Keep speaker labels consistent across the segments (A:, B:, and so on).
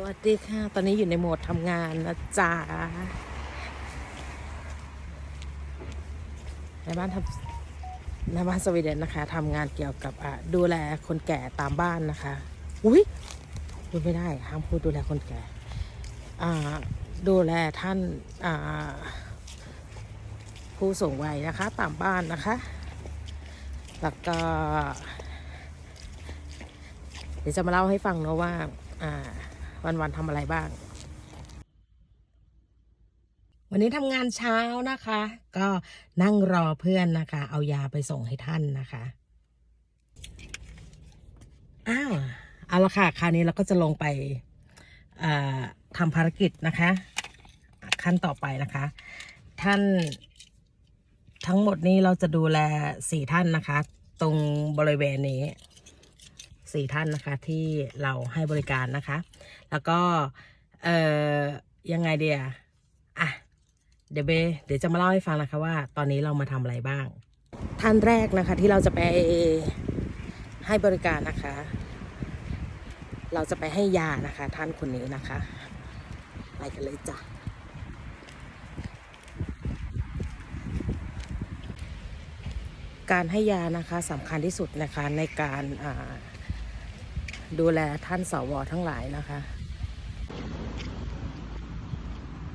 A: สวัสดีค่ะ ตอนนี้อยู่ในโหมดทำงานนะจ๊ะในบ้านทำในบ้านสวีเดนนะคะทำงานเกี่ยวกับอะดูแลคนแก่ตามบ้านนะคะ อุ้ยพูดไม่ได้ห้ามพูดดูแลคนแก่อ่าดูแลท่านอ่าผู้สูงวัยนะคะ ตามบ้านนะคะ แล้วก็ เดี๋ยวจะมาเล่าให้ฟังเนอะว่า อ่า วันๆทำอะไรบ้าง วันนี้ทำงานเช้านะคะ ก็นั่งรอเพื่อนนะคะ เอายาไปส่งให้ท่านนะคะอ้าวเอาละค่ะ คราวนี้เราก็จะลงไปทำภารกิจนะคะ ขั้นต่อไปนะคะ ท่านทั้งหมดนี้เราจะดูแลสี่ท่านนะคะ ตรงบริเวณนี้ สี่ท่านนะคะที่เราให้บริการนะคะ แล้วก็เอ่อยังไงเดียอะเดี๋ยวเบเดี๋ยวจะมาเล่าให้ฟังนะคะว่า ตอนนี้เรามาทำอะไรบ้าง ท่านแรกนะคะที่เราจะไปให้บริการนะคะ เราจะไปให้ยานะคะ ท่านคนนี้นะคะ ไปกันเลยจ้ะการให้ยานะคะสำคัญที่สุดนะคะในการอ่า ดูแลท่านสวทั้งหลายนะคะ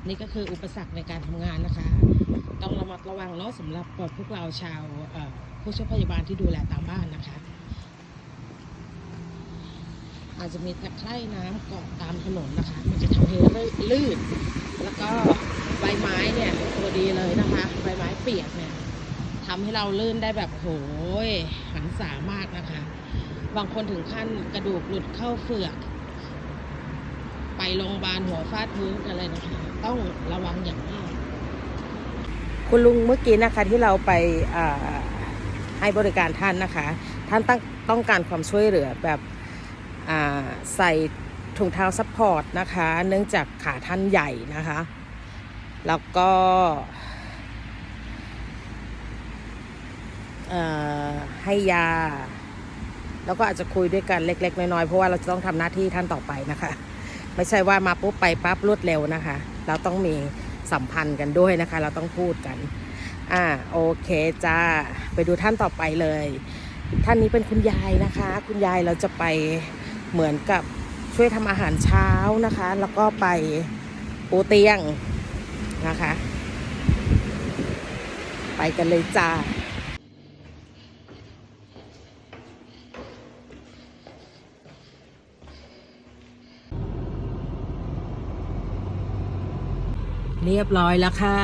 A: นี่ก็คืออุปสรรคในการทำงานนะคะ ต้องระมัดระวังเนาะสำหรับพวกเราชาวผู้ช่วยพยาบาลที่ดูแลตามบ้านนะคะ อาจจะมีตะไคร่น้ำเกาะตามถนนนะคะ มันจะทำให้ลื่น แล้วก็ใบไม้เนี่ยตัวดีเลยนะคะ ใบไม้เปียกเนี่ยทำให้เราลื่นได้แบบโหยหันสามากนะคะ บางคนถึงขั้นกระดูกหลุดเข้าเฟือก ไปโรงพยาบาลหัวฟาดพื้นกันเลยนะคะ ต้องระวังอย่างมากคุณลุงเมื่อกี้นะคะที่เราไปให้บริการท่านนะคะ ท่านต้องต้องการความช่วยเหลือแบบใส่ถุงเท้าซัพพอร์ตนะคะ เนื่องจากขาท่านใหญ่นะคะ แล้วก็ให้ยา แล้วก็อาจจะคุยด้วยกันเล็ก ๆ น้อยๆเพราะว่าเราจะต้องทำหน้าที่ท่านต่อไปนะคะ ไม่ใช่ว่ามาปุ๊บไปปั๊บรวดเร็วนะคะ เราต้องมีสัมพันธ์กันด้วยนะคะ เราต้องพูดกัน อ่าโอเคจ้าไปดูท่านต่อไปเลย ท่านนี้เป็นคุณยายนะคะ คุณยายเราจะไปเหมือนกับช่วยทำอาหารเช้านะคะ แล้วก็ไปปูเตียงนะคะ ไปกันเลยจ้า เรียบร้อยแล้วค่ะ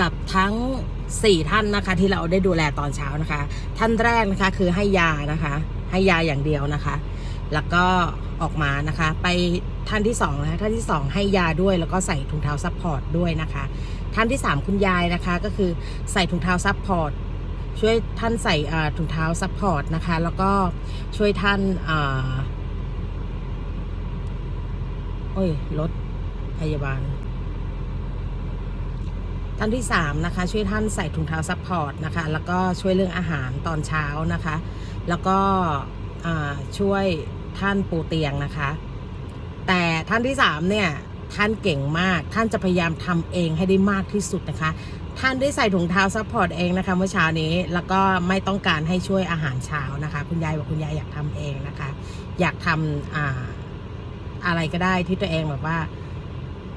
A: กับทั้ง 4 ท่านนะคะ ที่เราได้ดูแลตอนเช้านะคะ ท่านแรกนะคะคือให้ยานะคะ ให้ยาอย่างเดียวนะคะ แล้วก็ออกมานะคะ ไปท่านที่2นะคะท่านที่ 2 ให้ยาด้วยแล้วก็ใส่ถุงเท้าซัพพอร์ตด้วยนะคะ ท่านที่ 3 คุณยายนะคะก็คือใส่ถุงเท้าซัพพอร์ตช่วยท่านใส่ถุงเท้าซัพพอร์ตนะคะ แล้วก็ช่วยท่านอโอ้ยรถพยาบาล ท่านที่3นะคะช่วยท่านใส่ถุงเท้าซัพพอร์ตนะคะแล้วก็ช่วยเรื่องอาหารตอนเช้านะคะ แล้วก็ช่วยท่านปูเตียงนะคะ แต่ท่านที่3เนี่ยท่านเก่งมากท่านจะพยายามทำเองให้ได้มากที่สุดนะคะ ท่านได้ใส่ถุงเท้าซัพพอร์ตเองนะคะเมื่อเช้านี้แล้วก็ไม่ต้องการให้ช่วยอาหารเช้านะคะ คุณยายบอกคุณยายอยากทำเองนะคะ อยากทำอ่าอะไรก็ได้ที่ตัวเองแบบว่า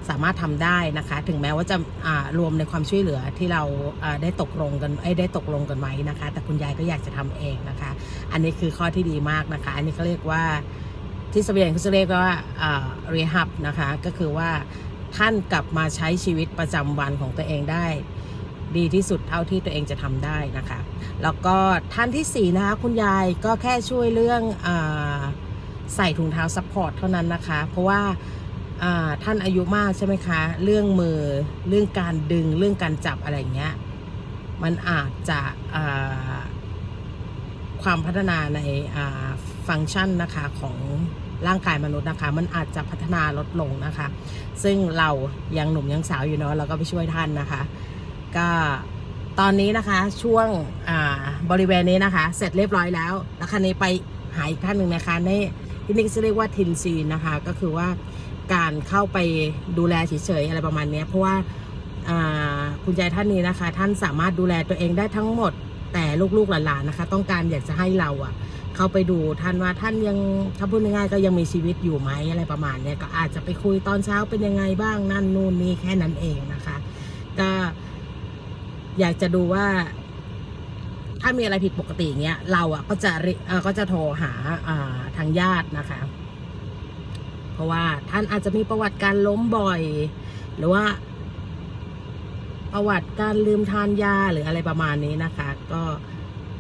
A: สามารถทำได้นะคะ ถึงแม้ว่าจะรวมในความช่วยเหลือที่เราได้ตกลงกันได้ตกลงกันไว้นะคะ แต่คุณยายก็อยากจะทำเองนะคะ อันนี้คือข้อที่ดีมากนะคะ อันนี้เขาเรียกว่าที่สวีเดนเขาจะเรียกว่าอ่า rehab นะคะก็คือว่าท่านกลับมาใช้ชีวิตประจำวันของตัวเองได้ ดีที่สุดเท่าที่ตัวเองจะทำได้นะคะ แล้วก็ท่านที่สี่นะคะคุณยายก็แค่ช่วยเรื่องอใส่ถุงเท้าซัพพอร์ตเท่านั้นนะคะ เพราะว่า ท่านอายุมากใช่ไหมคะ เรื่องมือเรื่องการดึงเรื่องการจับอะไรเงี้ย มันอาจจะความพัฒนาในฟังก์ชันนะคะของร่างกายมนุษย์นะคะ มันอาจจะพัฒนาลดลงนะคะ ซึ่งเรายังหนุ่มยังสาวอยู่เนาะเราก็ไปช่วยท่านนะคะ ก็ตอนนี้นะคะช่วงบริเวณนี้นะคะ เสร็จเรียบร้อยแล้วแล้วคันนี้ไปหาอีกท่านหนึ่งนะคะในที่นี่จะเรียกว่าทินซีนนะคะ ก็คือว่า การเข้าไปดูแลเฉยๆอะไรประมาณนี้เพราะว่าคุณยายท่านนี้นะคะ ท่านสามารถดูแลตัวเองได้ทั้งหมด แต่ลูกๆหลานๆนะคะ ต้องการอยากจะให้เราอะเข้าไปดูท่านว่าท่านยังถ้าพูดง่ายๆก็ยังมีชีวิตอยู่ไหมอะไรประมาณเนี้ยก็อาจจะไปคุยตอนเช้าเป็นยังไงบ้างนั่นนู่นนี่แค่นั้นเองนะคะ ก็อยากจะดูว่า ถ้ามีอะไรผิดปกติอย่างเงี้ยเราอะก็จะเอ่อก็จะโทรหาอ่าทางญาตินะคะ เพราะว่าท่านอาจจะมีประวัติการล้มบ่อย หรือว่า ประวัติการลืมทานยาหรืออะไรประมาณนี้นะคะ ก็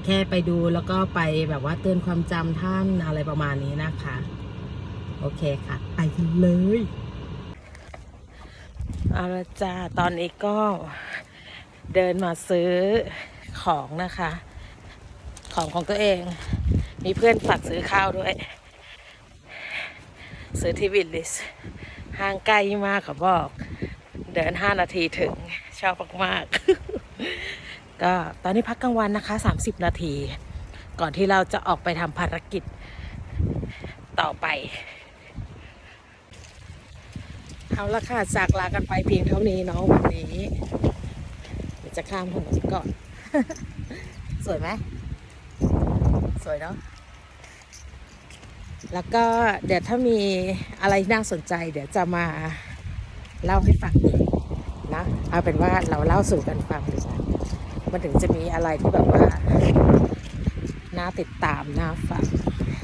A: แค่ไปดูแล้วก็ไปแบบว่าเตือนความจำท่านอะไรประมาณนี้นะคะ โอเคค่ะ ไปกันเลยเอาละจ้าตอนนี้ก็เดินมาซื้อของนะคะ ของของตัวเอง มีเพื่อนฝากซื้อข้าวด้วย ซื้อที่วิลลิสห่างไกลมากขาบอก เดินห้านาทีถึง ชอบมากๆ ก็ตอนนี้พักกลางวันนะคะ 30 นาที ก่อนที่เราจะออกไปทำภารกิจต่อไป เอาละค่ะจากลากันไปเพียงเท่านี้เนาะวันนี้ จะข้ามถนนก่อน สวยไหม สวยเนาะ แล้วก็เดี๋ยวถ้ามีอะไรน่าสนใจ เดี๋ยวจะมาเล่าให้ฟังนะเอาเป็นว่าเราเล่าสู่กันฟังดีกว่ามันถึงจะมีอะไรที่แบบว่าน่าติดตามน่าฟัง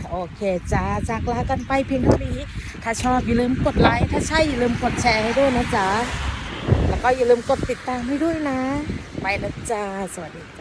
A: โอเคจ้าจากลากันไปเพียงเท่านี้ ถ้าชอบอย่าลืมกดไลค์ถ้าใช่อย่าลืมกดแชร์ให้ด้วยนะจ๊ะแล้วก็อย่าลืมกดติดตามให้ด้วยนะ ไปนะจ้าสวัสดีจ้า